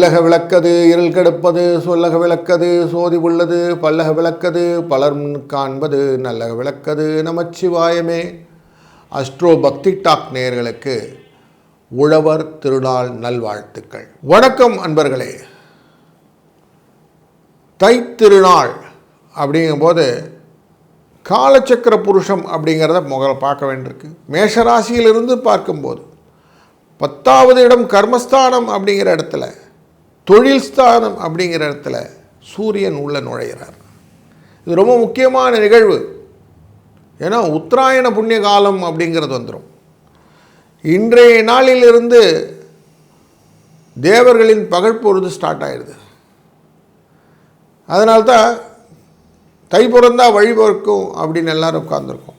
இல்லக விளக்கது இருள் கெடுப்பது சொல்லக விளக்கது சோதி உள்ளது பல்லக விளக்கது பலர் முன் காண்பது நல்லக விளக்கது நமச்சிவாயமே. அஸ்ட்ரோ பக்தி டாக் நேயர்களுக்கு உழவர் திருநாள் நல்வாழ்த்துக்கள். வணக்கம் அன்பர்களே. தைத்திருநாள் அப்படிங்கும்போது காலச்சக்கர புருஷம் அப்படிங்கிறத முதல்ல பார்க்க வேண்டியிருக்கு. மேஷராசியிலிருந்து பார்க்கும்போது பத்தாவது இடம் கர்மஸ்தானம் அப்படிங்கிற இடத்துல தொழில் ஸ்தானம் அப்படிங்கிற இடத்துல சூரியன் உள்ளே நுழைகிறார் இது ரொம்ப முக்கியமான நிகழ்வு. ஏன்னா உத்தராயண புண்ணிய காலம் அப்படிங்கிறது வந்துடும் இன்றைய நாளிலிருந்து தேவர்களின் பகல் ஸ்டார்ட் ஆயிடுது. அதனால்தான் தை பிறந்தா வழிபோர்க்கும் அப்படின்னு எல்லாரும் உட்கார்ந்துருக்கோம்.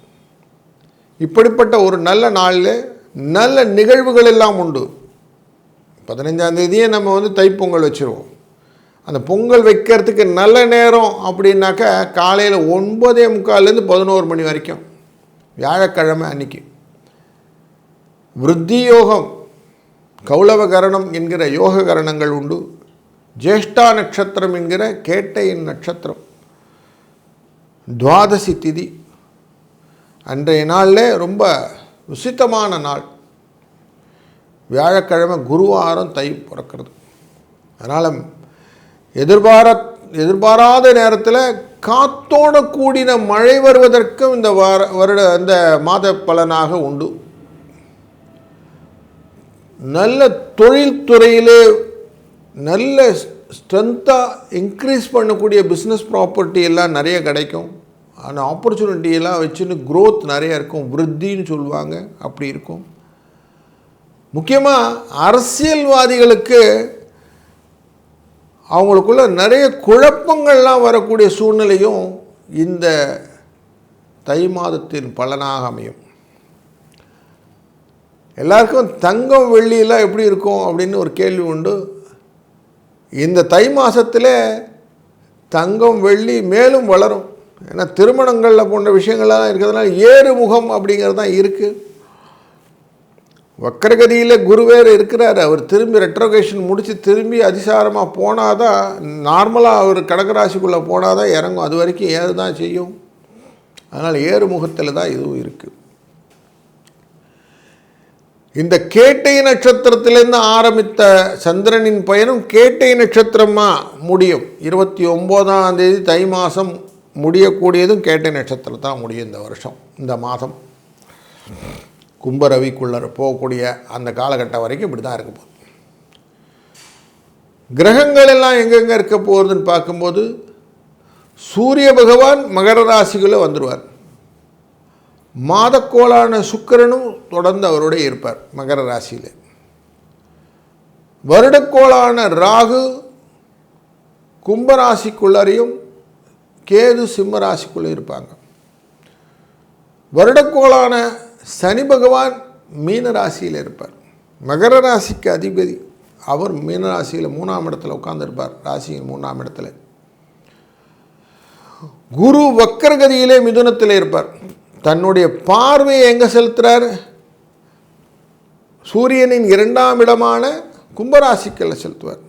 இப்படிப்பட்ட ஒரு நல்ல நாளில் நல்ல நிகழ்வுகள் எல்லாம் உண்டு. பதினஞ்சாம் தேதியே நம்ம வந்து தைப்பொங்கல் வச்சுருவோம். அந்த பொங்கல் வைக்கிறதுக்கு நல்ல நேரம் அப்படின்னாக்கா காலையில் ஒன்பதே முக்கால்லேருந்து பதினோரு மணி வரைக்கும். வியாழக்கிழமை அன்னைக்கு. விருத்தி யோகம் கௌளவகரணம் என்கிற யோக கரணங்கள் உண்டு. ஜேஷ்டா நட்சத்திரம் என்கிற கேட்டையின் நட்சத்திரம். துவாதசி திதி. அன்றைய நாளில் ரொம்ப விசித்தமான நாள். வியாழக்கிழமை குருவாரம் தை பிறக்கிறது. அதனால் எதிர்பார எதிர்பாராத நேரத்தில் காத்தோட கூடின மழை வருவதற்கும் இந்த வார வருட இந்த மாத பலனாக உண்டு. நல்ல தொழில்துறையிலே நல்ல ஸ்ட்ரென்த்தாக இன்க்ரீஸ் பண்ணக்கூடிய பிஸ்னஸ் ப்ராப்பர்ட்டி எல்லாம் நிறைய கிடைக்கும். ஆனால் ஆப்பர்ச்சுனிட்டி எல்லாம் வச்சுன்னு க்ரோத் நிறைய இருக்கும். விருத்தின்னு சொல்லுவாங்க. அப்படி இருக்கும். முக்கியமாக அரசியல்வாதிகளுக்கு அவங்களுக்குள்ள நிறைய குழப்பங்கள்லாம் வரக்கூடிய சூழ்நிலையும் இந்த தை மாதத்தின் பலனாக அமையும். எல்லாருக்கும் தங்கம் வெள்ளியெல்லாம் எப்படி இருக்கும் அப்படின்னு ஒரு கேள்வி உண்டு. இந்த தை மாதத்தில் தங்கம் வெள்ளி மேலும் வளரும். ஏன்னா திருமணங்களில் போன்ற விஷயங்கள்லாம் இருக்கிறதுனால ஏறு முகம் அப்படிங்கிறது தான் இருக்குது வக்கரகதியில் குருவேர் இருக்கிறார். அவர் திரும்பி ரெட்ரோகேஷன் முடித்து திரும்பி அதிசாரமாக போனால் தான் நார்மலாக அவர் கடகராசிக்குள்ளே போனால் தான் இறங்கும். அது வரைக்கும் ஏறு தான் செய்யும். அதனால் ஏறு முகத்தில் தான் இதுவும் இருக்குது இந்த கேட்டை நட்சத்திரத்திலேருந்து ஆரம்பித்த சந்திரனின் பயணம் கேட்டை நட்சத்திரமாக முடியும். இருபத்தி ஒம்போதாம் தேதி தை மாதம் முடியக்கூடியதும் கேட்டை நட்சத்திரம் தான் முடியும் இந்த வருஷம் இந்த மாதம். கும்பரவிக்குள்ளே போகக்கூடிய அந்த காலகட்டம் வரைக்கும் இப்படி தான் இருக்க போகுது. கிரகங்கள் எல்லாம் எங்கெங்கே இருக்க போகிறதுன்னு பார்க்கும்போது சூரிய பகவான் மகர ராசிக்குள்ளே வந்துடுவார் மாதக்கோளான சுக்கிரனும் தொடர்ந்து அவருடைய இருப்பார் மகர ராசியில். வருடக்கோளான ராகு கும்பராசிக்குள்ளரையும் கேது சிம்ம ராசிக்குள்ளே இருப்பாங்க. வருடக்கோளான சனி பகவான் மீன ராசியில் இருப்பார். மகர ராசிக்கு அதிபதி அவர் மீன ராசியில் மூணாம் இடத்துல உட்காந்துருப்பார் ராசியின் மூணாம் இடத்துல. குரு வக்கரகதியிலே மிதுனத்தில் இருப்பார். தன்னுடைய பார்வையை எங்கே செலுத்துகிறார் சூரியனின் இரண்டாம் இடமான கும்பராசிக்கல்ல செலுத்துவார்.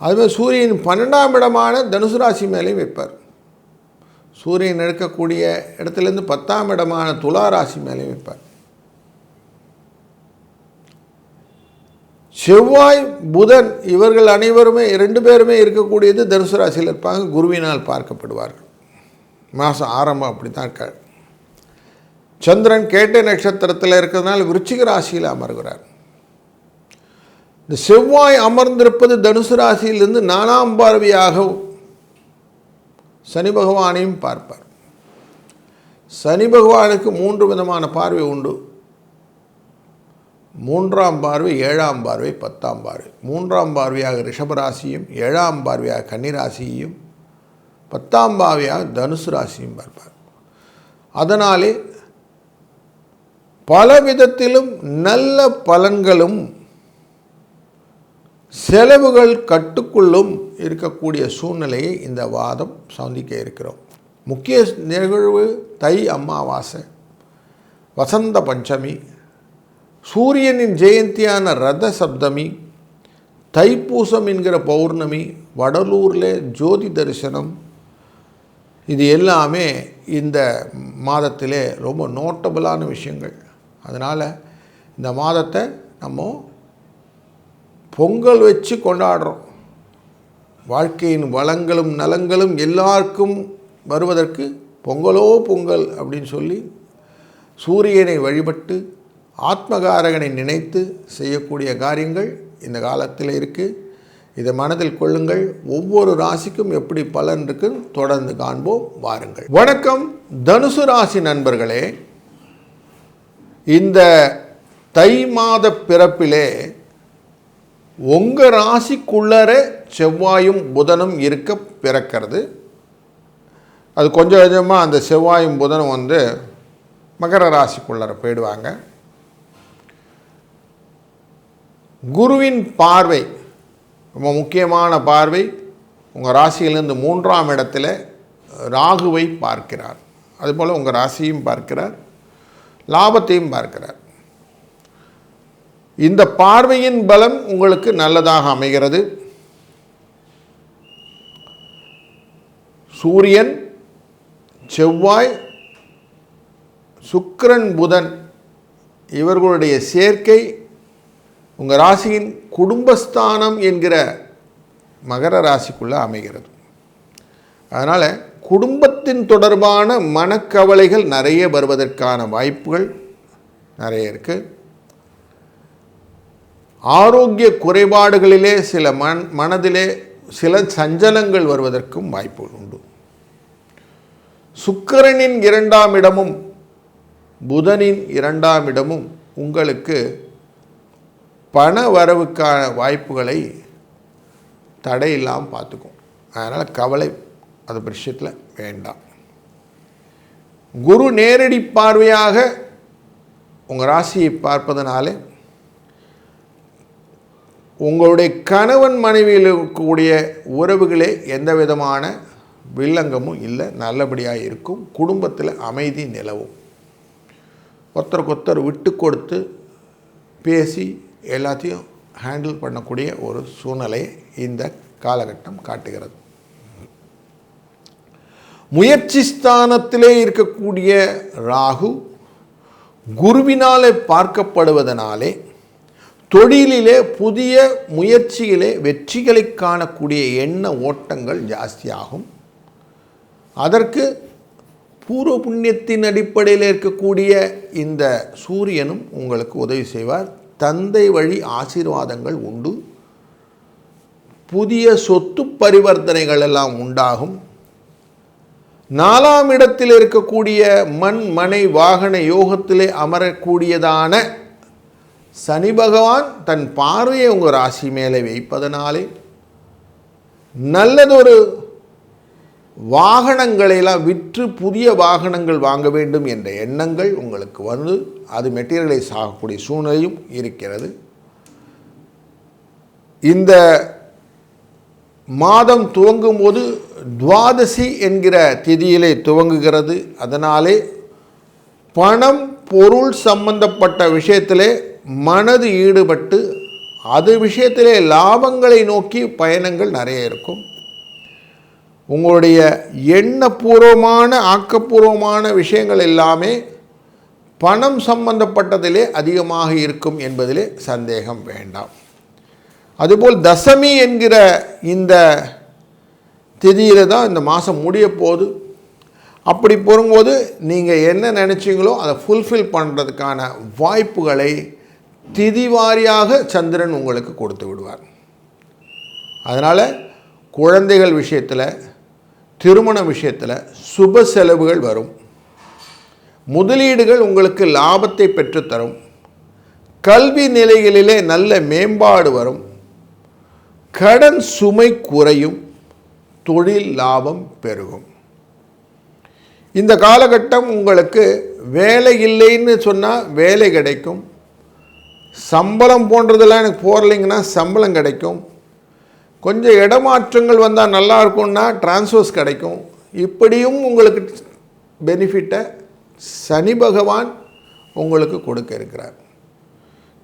அதுமாதிரி சூரியன் பன்னெண்டாம் இடமான தனுசு ராசி மேலேயும் வைப்பார். சூரியன் எடுக்கக்கூடிய இடத்துலேருந்து பத்தாம் இடமான துலா ராசி மேலே வைப்பார். செவ்வாய் புதன் இவர்கள் அனைவருமே ரெண்டு பேருமே இருக்கக்கூடியது தனுசு ராசியில் இருப்பாங்க. குருவினால் பார்க்கப்படுவார்கள். மாதம் ஆரம்பம் அப்படி தான் இருக்கார். சந்திரன் கேட்டை நட்சத்திரத்தில் இருக்கிறதுனால விருச்சிக ராசியில் அமர்கிறார். இந்த செவ்வாய் அமர்ந்திருப்பது தனுசு ராசியிலிருந்து நாலாம் பார்வையாக சனி பகவானையும் பார்ப்பார். சனி பகவானுக்கு மூன்று விதமான பார்வை உண்டு. மூன்றாம் பார்வை ஏழாம் பார்வை பத்தாம் பார்வை. மூன்றாம் பார்வையாக ரிஷபராசியும் ஏழாம் பார்வையாக கன்னிராசியையும் பத்தாம் பார்வையாக தனுசு ராசியும் பார்ப்பார். அதனாலே பல விதத்திலும் நல்ல பலன்களும் செலவுகள் கட்டுக்குள்ளும் இருக்கக்கூடிய சூழ்நிலையை இந்த வாதம் சந்திக்க இருக்கிறோம். முக்கிய நிகழ்வு தை அமாவாசை வசந்த பஞ்சமி சூரியனின் ஜெயந்தியான ரத சப்தமி தைப்பூசம் என்கிற பௌர்ணமி வடலூரில் ஜோதி தரிசனம் இது எல்லாமே இந்த மாதத்திலே ரொம்ப நோட்டபுளான விஷயங்கள். அதனால் இந்த மாதத்தை நம்ம பொங்கல் வச்சு கொண்டாடுறோம். வாழ்க்கையின் வளங்களும் நலங்களும் எல்லாருக்கும் வருவதற்கு பொங்கலோ பொங்கல் அப்படின்னு சொல்லி சூரியனை வழிபட்டு ஆத்மகாரகனை நினைத்து செய்யக்கூடிய காரியங்கள் இந்த காலத்தில் இருக்குது இதை மனதில் கொள்ளுங்கள். ஒவ்வொரு ராசிக்கும் எப்படி பலன் இருக்குன்னு தொடர்ந்து காண்போம். வாருங்கள். வணக்கம். தனுசு ராசி நண்பர்களே இந்த தை மாத பிறப்பிலே உங்கள் ராசிக்குள்ளர செவ்வாயும் புதனும் இருக்க பிறக்கிறது. அது கொஞ்சம் கொஞ்சமாக அந்த செவ்வாயும் புதனும் வந்து மகர ராசிக்குள்ளர போயிடுவாங்க. குருவின் பார்வை ரொம்ப முக்கியமான பார்வை உங்கள் ராசியிலிருந்து மூன்றாம் இடத்துல ராகுவை பார்க்கிறார். அதுபோல் உங்கள் ராசியும் பார்க்கிறார் லாபத்தையும் பார்க்கிறார். இந்த பார்வையின் பலம் உங்களுக்கு நல்லதாக அமைகிறது. சூரியன் செவ்வாய் சுக்கிரன் புதன் இவர்களுடைய சேர்க்கை உங்கள் ராசியின் குடும்பஸ்தானம் என்கிற மகர ராசிக்குள்ளே அமைகிறது. அதனால் குடும்பத்தின் தொடர்பான மனக்கவலைகள் நிறைய வருவதற்கான வாய்ப்புகள் நிறைய இருக்குது ஆரோக்கிய குறைபாடுகளிலே சில மன் மனதிலே சில சஞ்சலங்கள் வருவதற்கும் வாய்ப்பு உண்டு. சுக்கரனின் இரண்டாம் இடமும் புதனின் இரண்டாம் இடமும் உங்களுக்கு பண வரவுக்கான வாய்ப்புகளை தடையில்லாமல் பார்த்துக்கும். அதனால் கவலை அது விஷயத்தில் வேண்டாம். குரு நேரடி பார்வையாக உங்கள் ராசியை பார்ப்பதனாலே உங்களுடைய கணவன் மனைவியில் இருக்கக்கூடிய உறவுகளே எந்த விதமான வில்லங்கமும் இல்லை நல்லபடியாக இருக்கும். குடும்பத்தில் அமைதி நிலவும். ஒருத்தருக்கு ஒருத்தர் விட்டு கொடுத்து பேசி எல்லாத்தையும் ஹேண்டில் பண்ணக்கூடிய ஒரு சூழ்நிலையை இந்த காலகட்டம் காட்டுகிறது. முயற்சி ஸ்தானத்திலே இருக்கக்கூடிய ராகு குருவினாலே பார்க்கப்படுவதனாலே தொழிலிலே புதிய முயற்சியிலே வெற்றிகளை காணக்கூடிய எண்ண ஓட்டங்கள் ஜாஸ்தியாகும். அதற்கு பூர்வ புண்ணியத்தின் அடிப்படையில் இருக்கக்கூடிய இந்த சூரியனும் உங்களுக்கு உதவி செய்வார். தந்தை வழி ஆசீர்வாதங்கள் உண்டு. புதிய சொத்து பரிவர்த்தனைகள் எல்லாம் உண்டாகும். நாலாம் இடத்தில் இருக்கக்கூடிய மண் மனை வாகன யோகத்திலே அமரக்கூடியதான சனி பகவான் தன் பார்வையை உங்கள் ராசி மேலே வைப்பதனாலே நல்லதொரு வாகனங்களையெல்லாம் விற்று புதிய வாகனங்கள் வாங்க வேண்டும் என்ற எண்ணங்கள் உங்களுக்கு வந்து அது மெட்டீரியலைஸ் ஆகக்கூடிய சூழ்நிலையும் இருக்கிறது. இந்த மாதம் துவங்கும் போது துவாதசி என்கிற திதியிலே துவங்குகிறது. அதனாலே பணம் பொருள் சம்பந்தப்பட்ட விஷயத்திலே மனது ஈடுபட்டு அது விஷயத்திலே லாபங்களை நோக்கி பயணங்கள் நிறைய இருக்கும். உங்களுடைய எண்ணப்பூர்வமான ஆக்கப்பூர்வமான விஷயங்கள் எல்லாமே பணம் சம்பந்தப்பட்டதிலே அதிகமாக இருக்கும் என்பதிலே சந்தேகம் வேண்டாம். அதுபோல் தசமி என்கிற இந்த திதியில் தான் இந்த மாதம் முடிய போது அப்படி போகும்போது நீங்கள் என்ன நினச்சிங்களோ அதை ஃபுல்ஃபில் பண்ணுறதுக்கான வாய்ப்புகளை திதி வாரியாக சந்திரன் உங்களுக்கு கொடுத்து விடுவார். அதனால் குழந்தைகள் விஷயத்தில் திருமண விஷயத்தில் சுப செலவுகள் வரும். முதலீடுகள் உங்களுக்கு லாபத்தை பெற்றுத்தரும். கல்வி நிலைகளிலே நல்ல மேம்பாடு வரும். கடன் சுமை குறையும். தொழில் லாபம் பெருகும். இந்த காலகட்டம் உங்களுக்கு வேலை இல்லைன்னு சொன்னால் வேலை கிடைக்கும். சம்பளம் போன்றதெல்லாம் எனக்கு போகலைங்கன்னா சம்பளம் கிடைக்கும். கொஞ்சம் இடமாற்றங்கள் வந்தால் நல்லா இருக்கும்னா டிரான்ஸ்ஃபர்ஸ் கிடைக்கும். இப்படியும் உங்களுக்கு பெனிஃபிட்டை சனி பகவான் உங்களுக்கு கொடுக்க இருக்கிறார்.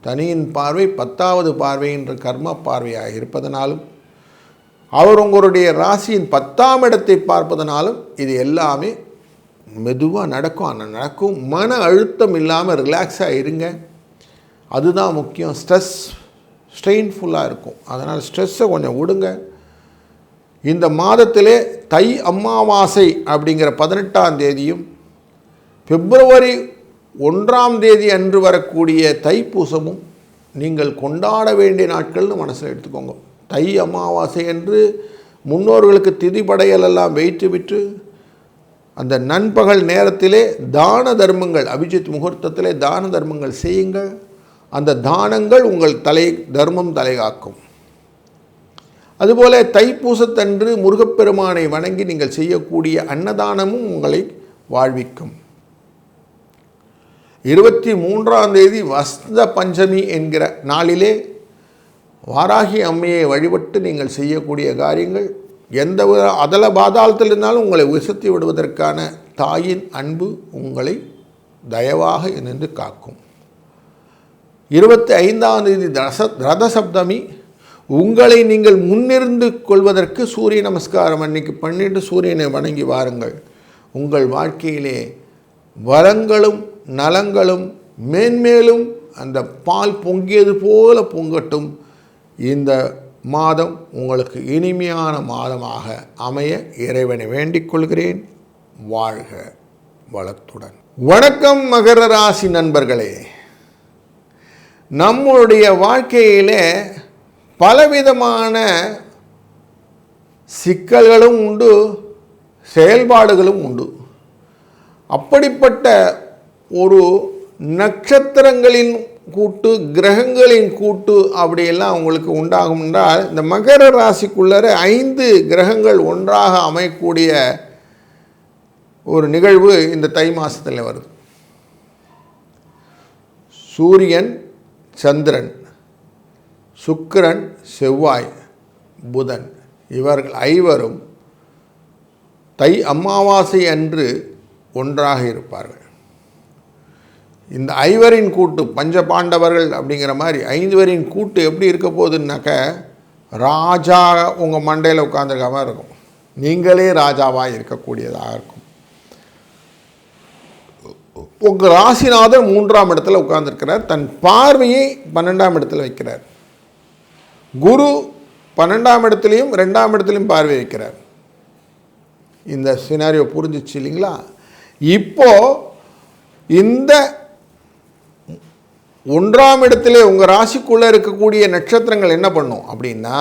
தனியின் பார்வை பத்தாவது பார்வை என்ற கர்ம பார்வையாக இருப்பதனாலும் அவர் உங்களுடைய ராசியின் பத்தாம் இடத்தை பார்ப்பதனாலும் இது எல்லாமே மெதுவாக நடக்கும். ஆனால் நடக்கும். மன அழுத்தம் இல்லாமல் ரிலாக்ஸாக இருங்க. அதுதான் முக்கியம். ஸ்ட்ரெஸ் ஸ்ட்ரெயின்ஃபுல்லாக இருக்கும். அதனால் ஸ்ட்ரெஸ்ஸை கொஞ்சம் விடுங்க. இந்த மாதத்திலே தை அமாவாசை அப்படிங்கிற பதினெட்டாம் தேதியும் பிப்ரவரி ஒன்றாம் தேதி அன்று வரக்கூடிய தைப்பூசமும் நீங்கள் கொண்டாட வேண்டிய நாட்கள்னு மனசில் எடுத்துக்கோங்க. தை அமாவாசை என்று முன்னோர்களுக்கு திதிப்படையலெல்லாம் எல்லாம் வைத்து விட்டு அந்த நண்பகல் நேரத்திலே தான தர்மங்கள் அபிஜித் முகூர்த்தத்திலே தான தர்மங்கள் செய்யுங்கள். அந்த தானங்கள் உங்கள் தலை தர்மம் தலைகாக்கும். அதுபோல தைப்பூசத்தன்று முருகப்பெருமானை வணங்கி நீங்கள் செய்யக்கூடிய அன்னதானமும் உங்களை வாழ்விக்கும். இருபத்தி மூன்றாம் தேதி வசந்த பஞ்சமி என்கிற நாளிலே வாராகி அம்மையை வழிபட்டு நீங்கள் செய்யக்கூடிய காரியங்கள் எந்த அதல பாதாளத்தில் இருந்தாலும் உங்களை உசத்தி விடுவதற்கான தாயின் அன்பு உங்களை தயவாக நின்று காக்கும். இருபத்தி ஐந்தாம் தேதி ரச ரத சப்தமி உங்களை நீங்கள் முன்னிருந்து கொள்வதற்கு சூரிய நமஸ்காரம் அன்னைக்கு பண்ணிட்டு சூரியனை வணங்கி வாருங்கள். உங்கள் வாழ்க்கையிலே வரங்களும் நலங்களும் மேன்மேலும் அந்த பால் பொங்கியது போல பொங்கட்டும். இந்த மாதம் உங்களுக்கு இனிமையான மாதமாக அமைய இறைவனை வேண்டிக் கொள்கிறேன். வாழ்க வளத்துடன். வணக்கம் மகர ராசி நண்பர்களே. நம்முடைய வாழ்க்கையிலே பலவிதமான சிக்கல்களும் உண்டு செயல்பாடுகளும் உண்டு. அப்படிப்பட்ட ஒரு நட்சத்திரங்களின் கூட்டு கிரகங்களின் கூட்டு அப்படியெல்லாம் உங்களுக்கு உண்டாகும் என்றால் இந்த மகர ராசிக்குள்ளர ஐந்து கிரகங்கள் ஒன்றாக அமையக்கூடிய ஒரு நிகழ்வு இந்த தை மாதத்தில் வருது. சூரியன் சந்திரன் சுக்கிரன் செவ்வாய் புதன். இவர்கள் ஐவரும் தை அமாவாசை அன்று ஒன்றாக இருப்பார்கள். இந்த ஐவரின் கூட்டு பஞ்ச பாண்டவர்கள் அப்படிங்கிற மாதிரி ஐந்துவரின் கூட்டு எப்படி இருக்க போகுதுன்னாக்க ராஜா உங்கள் மண்டையில் உட்காந்துருக்க மாதிரி இருக்கும். நீங்களே ராஜாவாக இருக்கக்கூடியதாக இருக்கும். உங்கள் ராசிநாதர் மூன்றாம் இடத்துல உட்கார்ந்துருக்கிறார். தன் பார்வையை பன்னெண்டாம் இடத்துல வைக்கிறார். குரு பன்னெண்டாம் இடத்துலையும் ரெண்டாம் இடத்துலையும் பார்வை வைக்கிறார். இந்த சினாரியோ புரிஞ்சிச்சு இல்லைங்களா? இப்போ இந்த ஒன்றாம் இடத்திலே உங்கள் ராசிக்குள்ளே இருக்கக்கூடிய நட்சத்திரங்கள் என்ன பண்ணும் அப்படின்னா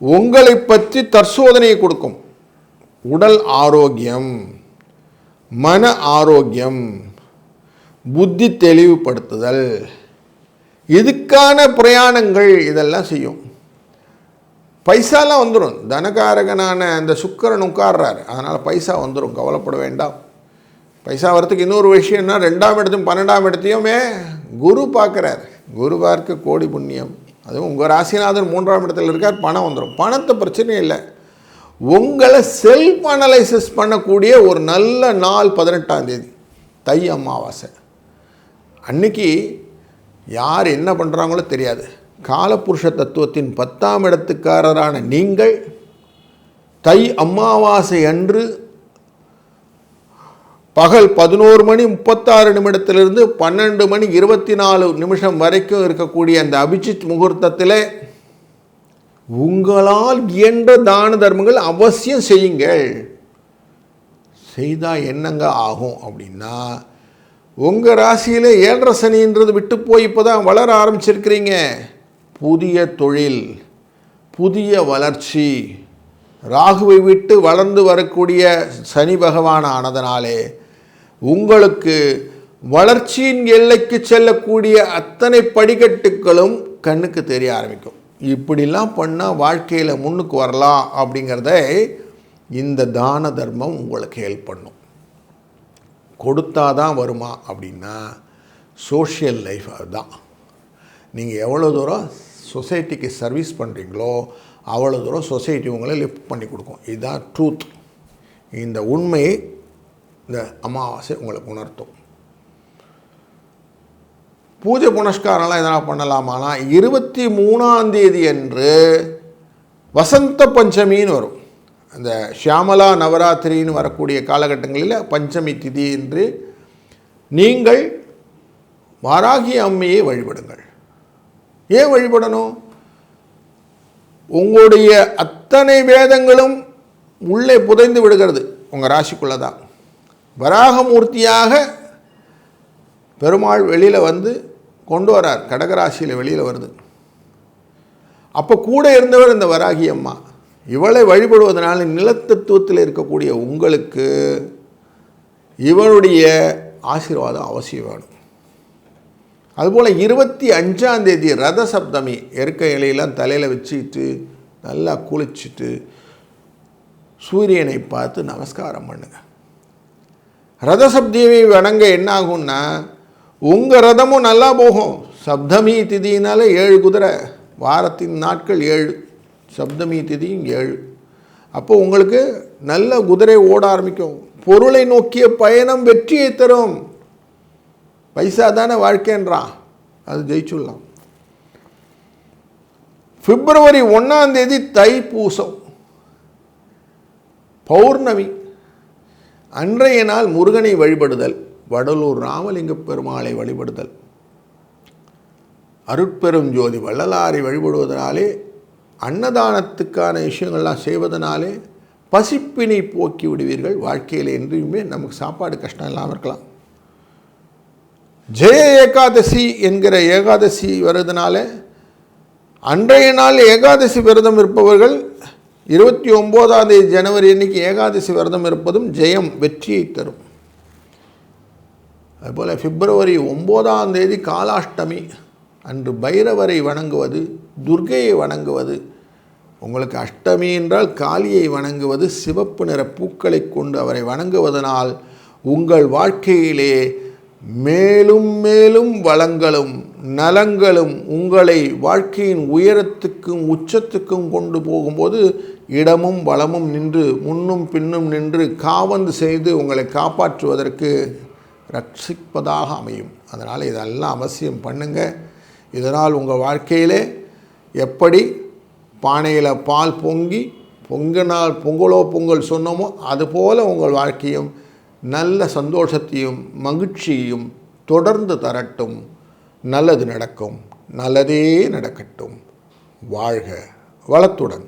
உங்களை பற்றி தற்சோதனையை கொடுக்கும். உடல் ஆரோக்கியம் மன ஆரோக்கியம் புத்தி தெளிவுபடுத்துதல். இதுக்கான பிரயாணங்கள் இதெல்லாம் செய்யும். பைசாலாம் வந்துடும் தனகாரகனான அந்த சுக்கரன் உட்கார்றாரு. அதனால் பைசா வந்துடும் கவலைப்பட வேண்டாம். பைசா வரத்துக்கு இன்னொரு விஷயம்னா ரெண்டாம் இடத்தையும் பன்னெண்டாம் இடத்தையுமே குரு பார்க்குறார். குரு பார்க்க கோடி புண்ணியம். அதுவும் உங்கள் ராசிநாதன் மூன்றாம் இடத்துல இருக்கார். பணம் வந்துடும் பணத்தை பிரச்சனை இல்லை. உங்களை செல்ஃப் அனலைசிஸ் பண்ணக்கூடிய ஒரு நல்ல நாள் பதினெட்டாம் தேதி. தை அமாவாசை. அன்னைக்கு யார் என்ன பண்ணுறாங்களோ தெரியாது. காலப்புருஷ தத்துவத்தின் பத்தாம் இடத்துக்காரரான நீங்கள் தை அமாவாசை அன்று பகல் பதினோரு மணி முப்பத்தாறு நிமிடத்திலிருந்து பன்னெண்டு மணி இருபத்தி நாலு நிமிஷம் வரைக்கும் இருக்கக்கூடிய அந்த அபிஜித் முகூர்த்தத்தில் உங்களால் இயன்ற தான தர்மங்கள் அவசியம் செய்யுங்கள். செய்தால் என்னங்க ஆகும் அப்படின்னா உங்கள் ராசியில் ஏழரை சனின்றது விட்டு போய் இப்போ தான் வளர ஆரம்பிச்சிருக்கிறீங்க. புதிய தொழில் புதிய வளர்ச்சி. ராகுவை விட்டு வளர்ந்து வரக்கூடிய சனி பகவான் ஆனதனாலே உங்களுக்கு வளர்ச்சியின் எல்லைக்கு செல்லக்கூடிய அத்தனை படிக்கட்டுகளும் கண்ணுக்கு தெரிய ஆரம்பிக்கும். இப்படிலாம் பண்ணால் வாழ்க்கையில் முன்னுக்கு வரலாம் அப்படிங்கிறத இந்த தான தர்மம் உங்களுக்கு ஹெல்ப் பண்ணும். கொடுத்தா தான் வருமா அப்படின்னா சோஷியல் லைஃப் அதுதான். நீங்கள் எவ்வளோ தூரம் சொசைட்டிக்கு சர்வீஸ் பண்ணுறீங்களோ அவ்வளோ தூரம் சொசைட்டி உங்களை லிஃப்ட் பண்ணி கொடுக்கும். இதுதான் ட்ரூத் இந்த உண்மையை இந்த அமாவாசை உங்களுக்கு உணர்த்தும். பூஜை புனஸ்காரம்லாம் எதனா பண்ணலாமானா இருபத்தி மூணாம் தேதி அன்று வசந்த பஞ்சமின்னு வரும். அந்த ஷியாமலா நவராத்திரின்னு வரக்கூடிய காலகட்டங்களில் பஞ்சமி திதி என்று நீங்கள் வாராகி அம்மையை வழிபடுங்கள். ஏன் வழிபடணும்? உங்களுடைய அத்தனை வேதங்களும் உள்ளே புதைந்து விடுகிறது. உங்கள் ராசிக்குள்ளே தான். வராகமூர்த்தியாக பெருமாள் வெளியில் வந்து கொண்டு வரார். கடகராசியில் வெளியில் வருது. அப்போ கூட இருந்தவர் இந்த வராகி அம்மா. இவளை வழிபடுவதனால் நிலத்தத்துவத்தில் இருக்கக்கூடிய உங்களுக்கு இவளுடைய ஆசீர்வாதம் அவசியம் வேணும். அதுபோல் இருபத்தி அஞ்சாம் தேதி ரத சப்தமி எருக்க இலையெல்லாம் தலையில் வச்சுக்கிட்டு நல்லா குளிச்சுட்டு சூரியனை பார்த்து நமஸ்காரம் பண்ணுங்க. ரத சப்தமி வணங்க என்ன ஆகும்னா உங்கள் ரதமும் நல்லா போகும். சப்தமி திதினால ஏழு குதிரை வாரத்தின் நாட்கள் ஏழு. சப்தமி திதியும் ஏழு. அப்போ உங்களுக்கு நல்ல குதிரை ஓட ஆரம்பிக்கும். பொருளை நோக்கிய பயணம் வெற்றியை தரும். பைசா தானே வாழ்க்கைன்றான் அது ஜெயிச்சுடலாம். பிப்ரவரி ஒன்றாம் தேதி தைப்பூசம். பௌர்ணமி. அன்றைய நாள் முருகனை வழிபடுதல். வடலூர் ராமலிங்க பெருமாளை வழிபடுதல். அருட்பெரும் ஜோதி வள்ளலாரை வழிபடுவதனாலே அன்னதானத்துக்கான விஷயங்கள்லாம் செய்வதனாலே பசிப்பினை போக்கி விடுவீர்கள் வாழ்க்கையில் என்றுமே நமக்கு சாப்பாடு கஷ்டம் இல்லாமல் இருக்கலாம். ஜெய ஏகாதசி என்கிற ஏகாதசி வருதுனால அன்றைய நாள் ஏகாதசி விரதம் இருப்பவர்கள் இருபத்தி ஒம்போதாம் தேதி ஜனவரி அன்னைக்கு ஏகாதசி விரதம் இருப்பதும் ஜெயம் வெற்றியை தரும். அதுபோல் பிப்ரவரி ஒம்போதாம் தேதி காலாஷ்டமி அன்று பைரவரை வணங்குவது துர்கையை வணங்குவது உங்களுக்கு அஷ்டமி என்றால் காளியை வணங்குவது சிவப்பு நிற பூக்களை கொண்டு அவரை வணங்குவதனால் உங்கள் வாழ்க்கையிலே மேலும் மேலும் வளங்களும் நலங்களும் உங்களை வாழ்க்கையின் உயரத்துக்கும் உச்சத்துக்கும் கொண்டு போகும்போது இடமும் வளமும் நின்று முன்னும் பின்னும் நின்று காவந்து செய்து உங்களை காப்பாற்றுவதற்கு ரட்சிப்பதாக அமையும். அதனால் இதெல்லாம் அவசியம் பண்ணுங்கள் இதனால் உங்கள் வாழ்க்கையிலே எப்படி பானையில் பால் பொங்கி பொங்கினால் பொங்கலோ பொங்கல் சொன்னோமோ அதுபோல் உங்கள் வாழ்க்கையும் நல்ல சந்தோஷத்தையும் மகிழ்ச்சியையும் தொடர்ந்து தரட்டும். நல்லது நடக்கும். நல்லதே நடக்கட்டும். வாழ்க வளத்துடன்.